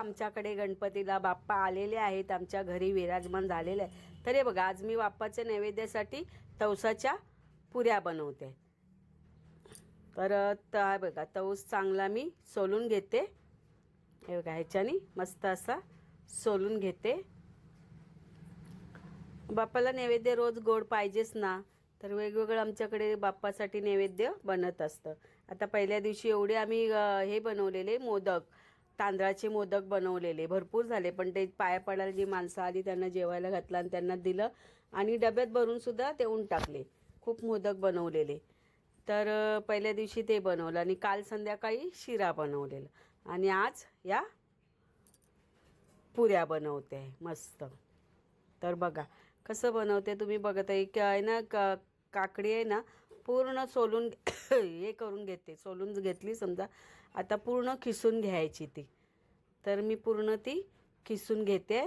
आमच्याकडे गणपतीला बाप्पा आलेले आहेत आमच्या घरी विराजमान झालेले आहे तर हे बघा आज मी बाप्पाच्या नैवेद्यासाठी तवसाच्या पुऱ्या बनवते. तर हा बघा तवस चांगला मी सोलून घेते. हे बघा ह्याच्यानी मस्त असा सोलून घेते. बाप्पाला नैवेद्य रोज गोड पाहिजेच ना तर वेगवेगळं आमच्याकडे बाप्पासाठी नैवेद्य बनत असतं. आता पहिल्या दिवशी एवढे आम्ही हे बनवलेले मोदक. तांदळाचे मोदक बनवलेले. भरपूर झाले पण ते पाया पडायला जी माणसं आली त्यांना जेवायला घातलं आणि त्यांना दिलं आणि डब्यात भरून सुद्धा देऊन टाकले. खूप मोदक बनवलेले. तर पहिल्या दिवशी ते बनवलं आणि काल संध्याकाळी शिरा बनवलेला. आणि आज या पुऱ्या बनवते. मस्त. तर बघा कसं बनवते तुम्ही बघत आहे. की आहे ना का काकडी आहे ना पूर्ण सोलून हे करून घेते. सोलून घेतली समजा. आता पूर्ण खिसून घ्यायची ती. तर मी पूर्ण ती खिसून घेते.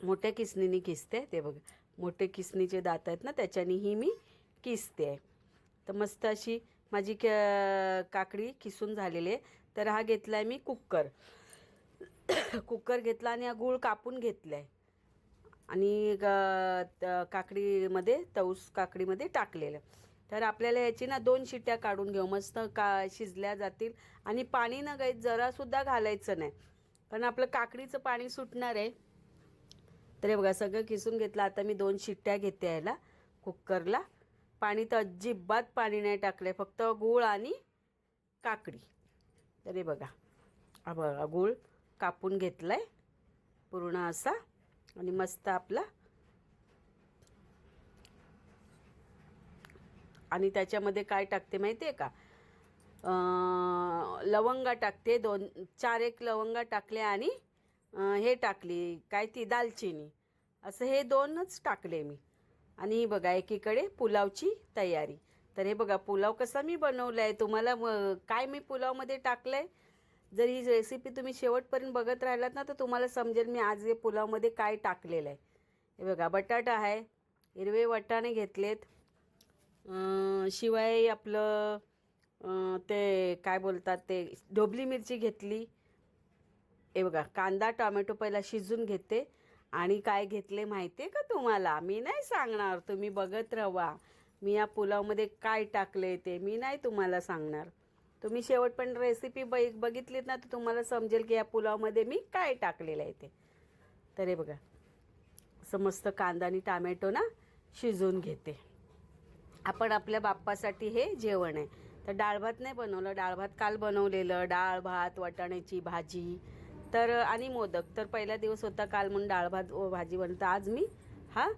मोठ्या किसणीने किसते ते बघ मोठे किसणीचे दात आहेत ना त्याच्यानेही मी किसते आहे तर मस्त अशी माझी क काकडी किसून झालेली आहे. तर हा घेतला आहे मी कुकर. कुकर घेतला आणि हा गूळ कापून घेतला आहे आणि ग- त- काकडीमध्ये तऊस काकडीमध्ये टाकलेलं. तर आपल्याला याची ना दोन शिट्ट्या काढून घेऊ. मस्त का शिजल्या जातील. आणि पाणी न गाईत जरासुद्धा घालायचं नाही. कारण आपलं काकडीचं पाणी सुटणार आहे. तर हे बघा सगळं किसून घेतलं. आता मी दोन शिट्ट्या घेते याला कुकरला. पाणी तर अजिबात पाणी नाही टाकलं आहे फक्त गूळ आणि काकडी. तर हे बघा बघा गूळ कापून घेतला आहे पूर्ण असा. आणि मस्त आपला आणि त्याच्यामध्ये काय टाकते माहिती आहे का लवंगा टाकते दोन चार एक लवंगा टाकल्या आणि हे टाकली काय ती दालचिनी. असं हे दोनच टाकले मी. आणि बघा एकीकडे पुलावची तयारी. तर हे बघा पुलाव कसा मी बनवला आहे तुम्हाला काय मी पुलावमध्ये टाकलं आहे जर ही रेसिपी तुम्ही शेवटपर्यंत बघत राहिलात ना तर तुम्हाला समजेल मी आज हे पुलावमध्ये काय टाकलेलं आहे हे बघा बटाटा आहे हिरवे वाटाणे घेतलेत. शिवाय आपलं ते काय बोलतात ते ढोबली मिरची घेतली. हे बघा कांदा टोमॅटो पहिला शिजून घेते. आणि काय घेतले माहिती आहे का तुम्हाला? मी नाही सांगणार तुम्ही बघत राहा. मी या पुलावमध्ये काय टाकले ते मी नाही तुम्हाला सांगणार. तुम्ही शेवट पण रेसिपी बघ बघितलीत ना तर तुम्हाला समजेल की या पुलावमध्ये मी काय टाकलेलं आहे ते. तर हे बघा समस्त कांदा आणि टामॅटो ना शिजवून घेते. आपण आपल्या बाप्पासाठी हे जेवण आहे. तर डाळ भात नाही बनवलं. डाळ भात काल बनवलेलं. डाळ भात वाटाण्याची भाजी. तर आणि मोदक. तर पहिला दिवस होता काल म्हणून डाळ भात भाजी बनवतं आज मी हा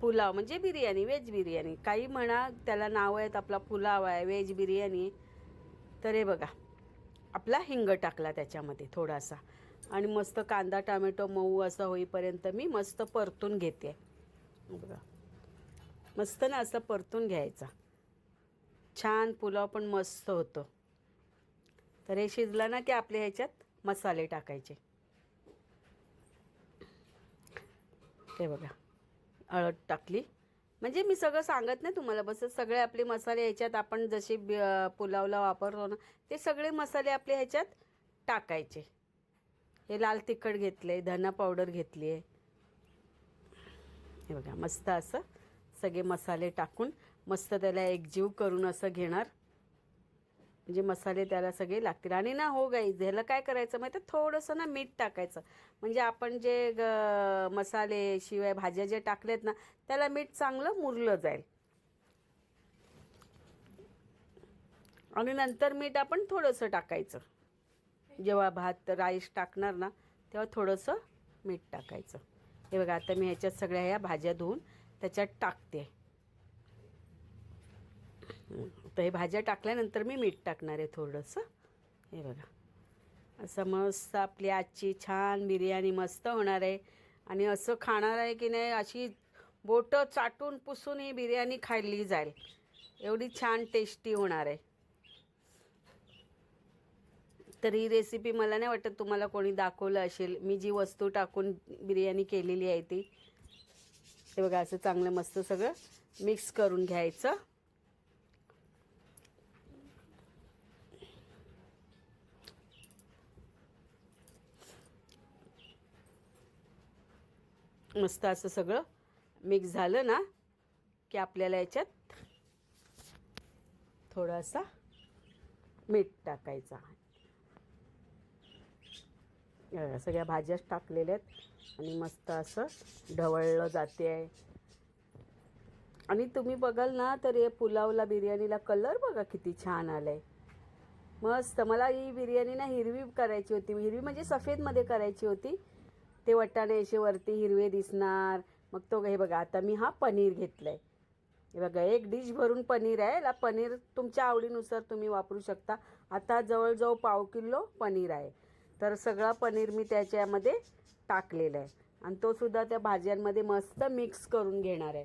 पुलाव म्हणजे बिर्याणी व्हेज बिर्याणी. काही म्हणा त्याला नाव आहेत आपला पुलाव आहे व्हेज बिर्याणी. तर हे बघा आपला हिंग टाकला त्याच्यामध्ये थोडासा. आणि मस्त कांदा टामॅटो मऊ असा होईपर्यंत मी मस्त परतून घेते. बघा. मस्त ना असं परतून घ्यायचा. छान पुलाव पण मस्त होतो. तर हे शिजलं ना की आपल्या ह्याच्यात मसाले टाकायचे. ते बघा हळद टाकली. म्हणजे मी सगळं सांगत नाही तुम्हाला बस सगळे आपले मसाले ह्याच्यात आपण जसे पुलावला वापरतो ना ते सगळे मसाले आपले ह्याच्यात टाकायचे. हे लाल तिखट घेतले धना पावडर घेतली आहे हे बघा मस्त असं सगळे मसाले टाकून मस्त त्याला एकजीव करून असं घेणार. म्हणजे मसाले त्याला सगळे लागतील. आणि ना हो गाई ह्याला काय करायचं माहिती थोडंसं ना मीठ टाकायचं. म्हणजे आपण जे ग मसाले शिवाय भाज्या जे टाकलेत ना त्याला मीठ चांगलं मुरलं जाईल. आणि नंतर मीठ आपण थोडंसं टाकायचं. जेव्हा भात राईस टाकणार ना तेव्हा थोडंसं मीठ टाकायचं. हे बघा आता मी ह्याच्यात सगळ्या ह्या भाज्या धुवून त्याच्यात टाकते. तर हे भाज्या टाकल्यानंतर मी मीठ टाकणार आहे थोडंसं. हे बघा. असं मस्त आपली आजची छान बिर्याणी मस्त होणार आहे. आणि असं खाणार आहे की नाही अशी बोटं चाटून पुसून ही बिर्याणी खाल्ली जाईल. एवढी छान टेस्टी होणार आहे. तर ही रेसिपी मला नाही वाटत तुम्हाला कोणी दाखवलं असेल. मी जी वस्तू टाकून बिर्याणी केलेली आहे ती ते बघा असं चांगलं मस्त सगळं मिक्स करून घ्यायचं. मस्त असं सगळं मिक्स झालं ना की आपल्याला याच्यात थोडासा मीठ टाकायचा सगळ्या भाज्याच टाकलेल्या आहेत. आणि मस्त असं ढवळलं जाते. आहे आणि तुम्ही बघाल ना तर हे पुलावला बिर्याणीला कलर बघा किती छान आलाय. मस्त. मला ही बिर्याणी ना हिरवी करायची होती. हिरवी म्हणजे सफेदमध्ये करायची होती. ते वटाणे असे वरती हिरवे दिसणार. मग तो हे बघा आता मी हा पनीर घेतलाय. हे बघा एक डिश भरून पनीर आहे. याला पनीर तुमच्या आवडीनुसार तुम्ही वापरू शकता. आता जवळजवळ पाव किलो पनीर आहे. तर सगळा पनीर मी त्याच्यामध्ये टाकलेला आहे. आणि तो सुद्धा त्या भाज्यांमध्ये मस्त मिक्स करून घेणार आहे.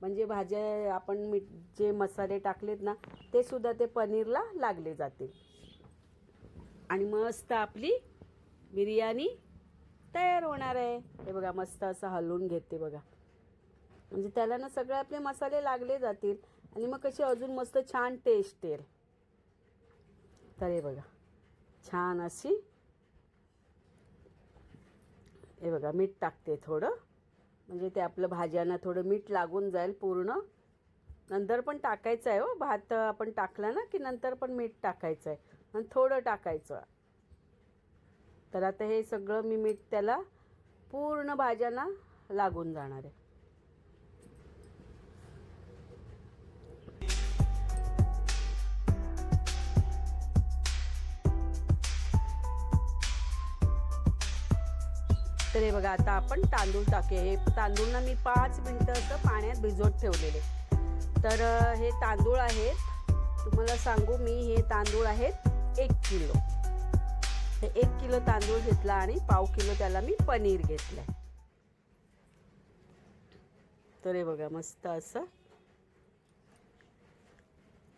म्हणजे भाज्या आपण मीठ जे मसाले टाकलेत ना ते सुद्धा ते पनीरला लागले जातील. आणि मस्त आपली बिर्याणी तयार होणार आहे. हे बघा मस्त असं हलवून घेते बघा. म्हणजे त्याला ना सगळे आपले मसाले लागले जातील. आणि मग कशी अजून मस्त छान टेस्ट येईल. तर हे बघा छान अशी हे बघा मीठ टाकते थोडं. म्हणजे ते आपलं भाज्यांना थोडं मीठ लागून जाईल पूर्ण. नंतर पण टाकायचं आहे हो. भात आपण टाकला ना की नंतर पण मीठ टाकायचं आहे आणि थोडं टाकायचं. तर आता हे सगळं मी मीठ त्याला पूर्ण भाज्यांना लागून जाणार आहे. तर हे बघा आता आपण तांदूळ टाके हे तांदूळना मी पाच मिनटं असं पाण्यात भिजवत ठेवलेले. तर हे तांदूळ आहेत. तुम्हाला सांगू मी हे तांदूळ आहेत एक किलो. हे एक किलो तांदूळ घेतला आणि पाव किलो त्याला मी पनीर घेतलं तर हे बघा मस्त असं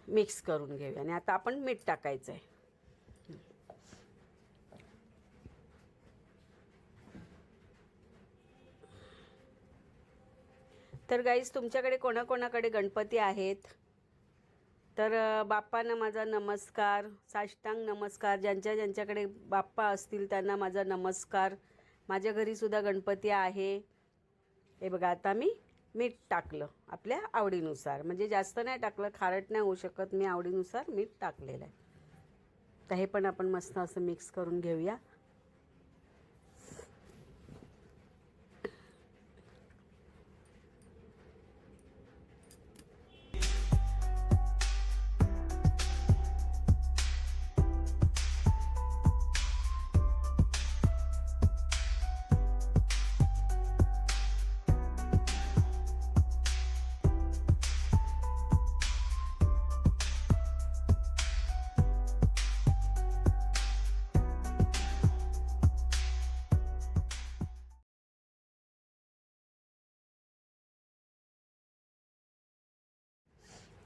मिक्स करून घेऊया. आणि आता आपण मीठ टाकायचं आहे तर गाईज तुमच्याकडे कोणाकोणाकडे गणपती आहेत? तर बाप्पांना माझा नमस्कार साष्टांग नमस्कार. ज्यांच्या ज्यांच्याकडे बाप्पा असतील त्यांना माझा नमस्कार. माझ्या घरीसुद्धा गणपती आहे. हे बघा आता मी मीठ टाकलं आपल्या आवडीनुसार. म्हणजे जास्त नाही टाकलं खारट नाही होऊ शकत. मी आवडीनुसार मीठ टाकलेलं आहे. तर हे पण आपण मस्त असं मिक्स करून घेऊया.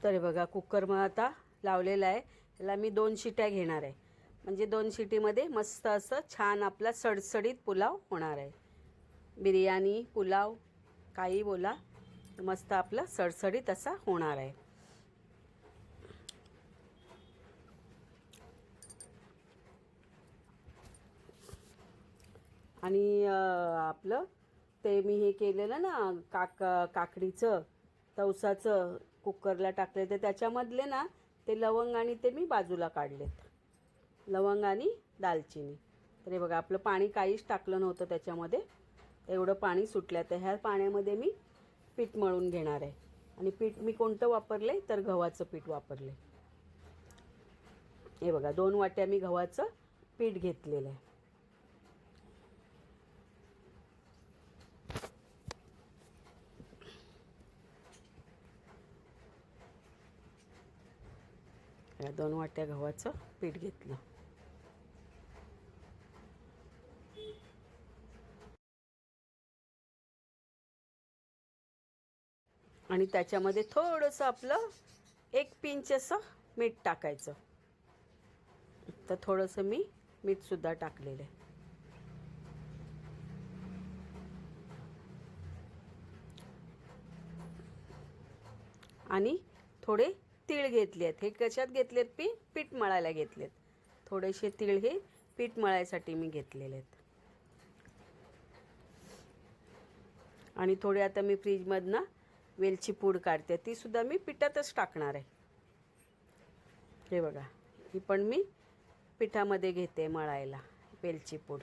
तर बघा कुकर मग आता लावलेला आहे. ह्याला मी दोन शिट्या घेणार आहे. म्हणजे दोन शिटीमध्ये मस्त असं छान आपला सडसडीत पुलाव होणार आहे. बिर्याणी पुलाव काही बोला मस्त आपला सडसडीत असा होणार आहे. आणि आपलं ते मी हे केलेलं ना काक काकडीचं तवसाचं कुकरला टाकले तर त्याच्यामधले ना ते लवंग आणि ते मी बाजूला काढलेत. लवंग आणि दालचिनी. तर हे बघा आपलं पाणी काहीच टाकलं नव्हतं त्याच्यामध्ये. एवढं पाणी सुटलं तर ह्या पाण्यामध्ये मी पीठ मळून घेणार आहे. आणि पीठ मी कोणतं वापरले? तर गव्हाचं पीठ वापरले. हे बघा दोन वाट्या मी गव्हाचं पीठ घेतलेलं आहे. या दोन वाट्या गव्हाचं पीठ घेतलं. आणि त्याच्यामध्ये थोडंसं आपलं एक पिंच असं मीठ टाकायचं. तर थोडंसं मी मीठसुद्धा टाकलेलं आहे. आणि थोडे तीळ घेतले आहेत हे कशात घेतलेत? पी पीठ मळायला घेतलेत. थोडेसे तीळ हे पीठ मळायसाठी मी घेतलेले आहेत आणि थोडी आता मी फ्रीजमधनं वेलची पूड काढते. ती सुद्धा मी पिठातच टाकणार आहे. हे बघा. ही पण मी पिठामध्ये घेते मळायला वेलची पूड.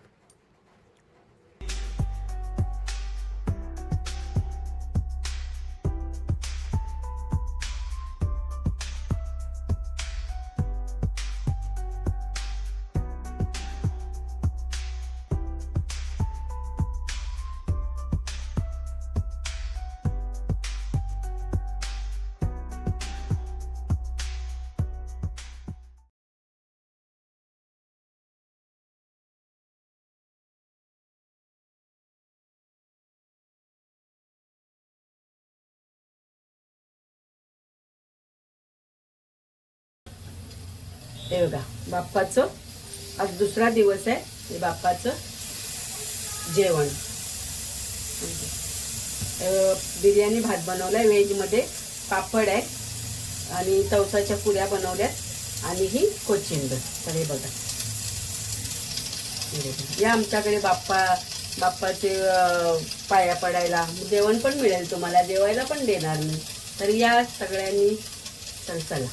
हे बघा बाप्पाचं. आज दुसरा दिवस आहे हे बाप्पाचं जेवण. बिर्याणी भात बनवलाय व्हेजमध्ये पापड आहे आणि तवसाच्या पुऱ्या बनवल्यात आणि ही कोचिंबर तर हे बघा. या आमच्याकडे बाप्पा बाप्पाचे पाया पडायला जेवण पण मिळेल तुम्हाला जेवायला पण देणार मी. तर या सगळ्यांनी तर चला.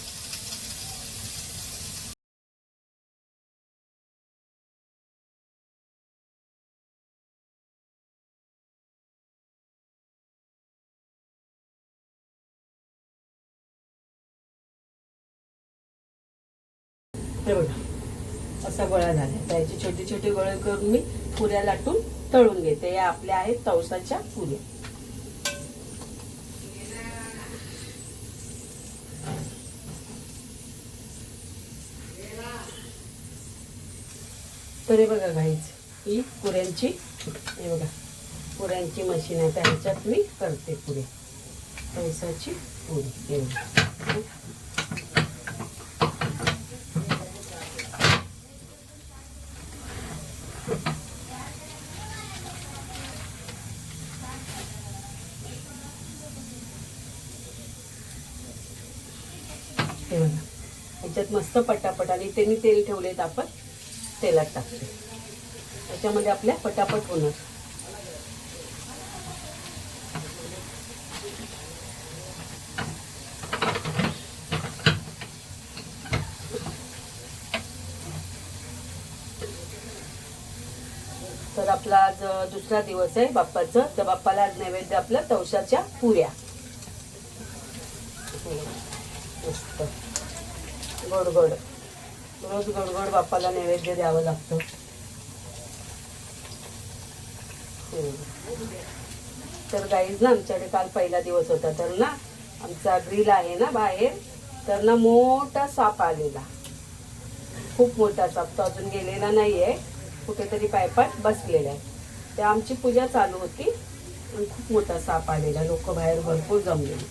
बघा असा गोळा छोटे गोळे करून मी पुऱ्या लाटून तळून घेते. या आपल्या आहेत तवसाच्या पुऱ्या. तर हे बघा गाईच ही पुऱ्यांची हे बघा पुऱ्यांची मशीन आहे. त्याच्यात मी करते पुरे. तवसाची पुरी. हे बघा हे बघा ह्याच्यात मस्त पटापट आणि त्यांनी तेल ठेवलेत आपण तेलात टाकते त्याच्यामध्ये आपल्या पटापट होणार. तर आपला आज दुसरा दिवस आहे बाप्पाचं. तर बाप्पाला आज नैवेद्य आपलं तवशाच्या पुऱ्या मस्त गोडगोड. रोज गोडगोड बाप्पाला नैवेद्य द्यावं लागतं. तर गाईज ना आमच्याकडे काल पहिला दिवस होता. तर ना आमचा ग्रिल आहे ना बाहेर तर ना मोठा साप आलेला. खूप मोठा साप. तो अजून गेलेला नाही आहे कुठेतरी पायपाट बसलेला आहे. तर आमची पूजा चालू होती. आणि खूप मोठा साप आलेला. लोक बाहेर भरपूर जमलेले.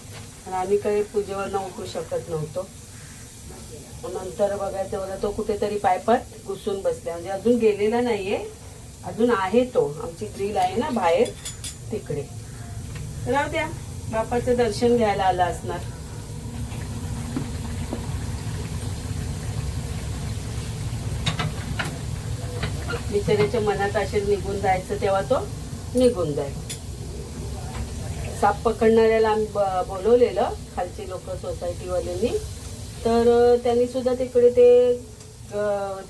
आणि आम्ही काही पूजेवर न उठू शकत नव्हतो. नंतर बघायचं बघा तो कुठेतरी पायपाट घुसून बसला. म्हणजे अजून गेलेला नाहीये. अजून आहे तो. आमची ग्रिल आहे ना बाहेर तिकडे. राहू द्या. बापाचं दर्शन घ्यायला आला असणार. बिचाऱ्याच्या मनात असेल निघून जायचं तेव्हा तो निघून जाईल. साप पकडणाऱ्याला आम्ही बोलवलेलं खालची लोक सोसायटीवाल्यांनी तर त्यांनी सुद्धा तिकडे ते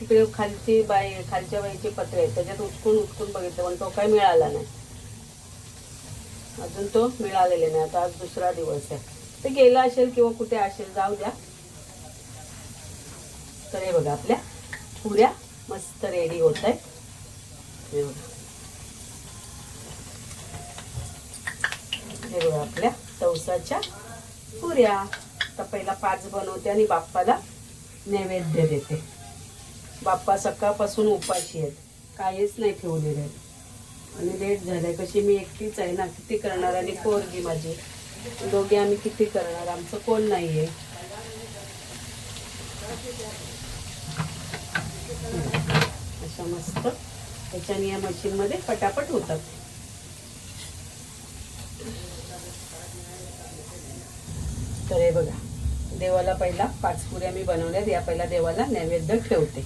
तिकडे खालची बाई खालच्या बाईचे पत्रे आहेत. त्याच्यात उचकून उचकून बघितलं पण तो काय मिळाला नाही. अजून तो मिळालेला नाही. आता आज दुसरा दिवस आहे. ते गेला असेल किंवा कुठे असेल जाऊ द्या. तर हे बघा आपल्या पुऱ्या मस्त रेडी होत आहेत. हे बघा. हे बघा आपल्या तवसाच्या पुऱ्या. आता पहिला पाच बनवते आणि बाप्पाला नैवेद्य देते. बाप्पा सकाळपासून उपाशी आहेत. काहीच नाही ठेवलेले आहेत आणि लेट झालंय. कशी मी एकटीच आहे ना किती करणार? आणि पोरगी माझी. दोघे आम्ही किती करणार? आमचं कोण नाही आहे अशा मस्त त्याच्याने या मशीनमध्ये पटापट होतात. तर हे बघा. देवाला पहिला पाच पुऱ्या मी बनवल्यात या पहिला देवाला नैवेद्य ठेवते.